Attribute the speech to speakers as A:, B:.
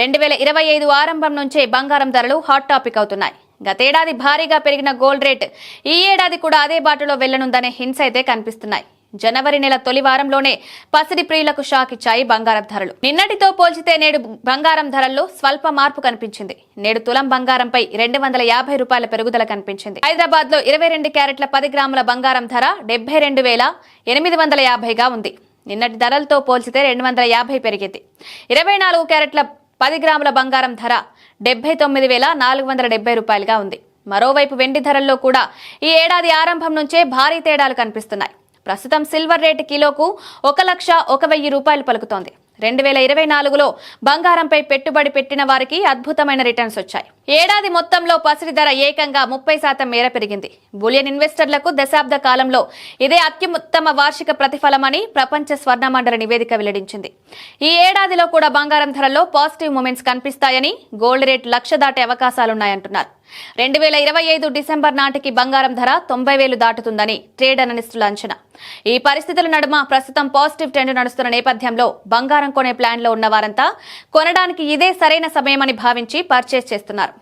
A: రెండు వేల ఇరవై ఐదు ఆరంభం నుంచే బంగారం ధరలు హాట్ టాపిక్ అవుతున్నాయి. గతేడాది భారీగా పెరిగిన గోల్డ్ రేట్ ఈ ఏడాది కూడా అదే బాటలో వెళ్ళనుందనే హింస అయితే కనిపిస్తున్నాయి. జనవరి నెల తొలి వారంలోనే పసిడి ప్రియులకు షాక్ ఇచ్చాయి బంగారం ధరలు. నిన్నటితో పోల్చితే నేడు బంగారం ధరల్లో స్వల్ప మార్పు కనిపించింది. నేడు తులం బంగారంపై రెండు వందల యాభై రూపాయల పెరుగుదల కనిపించింది. హైదరాబాద్లో ఇరవై రెండు క్యారెట్ల పది గ్రాముల బంగారం ధర డెబ్బై రెండు వేల ఎనిమిది వందల యాభైగా ఉంది. నిన్నటి ధరలతో పోల్చితే రెండు వందల యాభై పెరిగింది. ఇరవై నాలుగు క్యారెట్ల పది గ్రాముల బంగారం ధర డెబ్బై తొమ్మిది వేల నాలుగు వందల డెబ్బై రూపాయలుగా ఉంది. మరోవైపు వెండి ధరల్లో కూడా ఈ ఏడాది ఆరంభం నుంచే భారీ తేడాలు కనిపిస్తున్నాయి. ప్రస్తుతం సిల్వర్ రేటు కిలోకు ఒక లక్ష ఒక వెయ్యి రూపాయలు పలుకుతోంది. రెండు వేల ఇరవై నాలుగులో బంగారంపై పెట్టుబడి పెట్టిన వారికి అద్భుతమైన రిటర్న్స్ వచ్చాయి. ఏడాది మొత్తంలో పసిడి ధర ఏకంగా ముప్పై శాతం మేర పెరిగింది. బులియన్ ఇన్వెస్టర్లకు దశాబ్ద కాలంలో ఇదే అత్యుత్తమ వార్షిక ప్రతిఫలమని ప్రపంచ స్వర్ణ మండలి నివేదిక వెల్లడించింది. ఈ ఏడాదిలో కూడా బంగారం ధరల్లో పాజిటివ్ మూమెంట్స్ కనిపిస్తాయని గోల్డ్ రేట్ లక్ష దాటే అవకాశాలున్నాయంటున్నారు. రెండు వేల ఇరవై ఐదు డిసెంబర్ నాటికి బంగారం ధర తొంభై వేలు దాటుతుందని ట్రేడ్ అనలిస్టుల అంచనా. ఈ పరిస్థితుల నడుమ ప్రస్తుతం పాజిటివ్ ట్రెండ్ నడుస్తున్న నేపథ్యంలో బంగారం కొనే ప్లాన్లో ఉన్నవారంతా ఉన్న వారంతా కొనడానికి ఇదే సరైన సమయమని భావించి పర్చేస్ చేస్తున్నారు.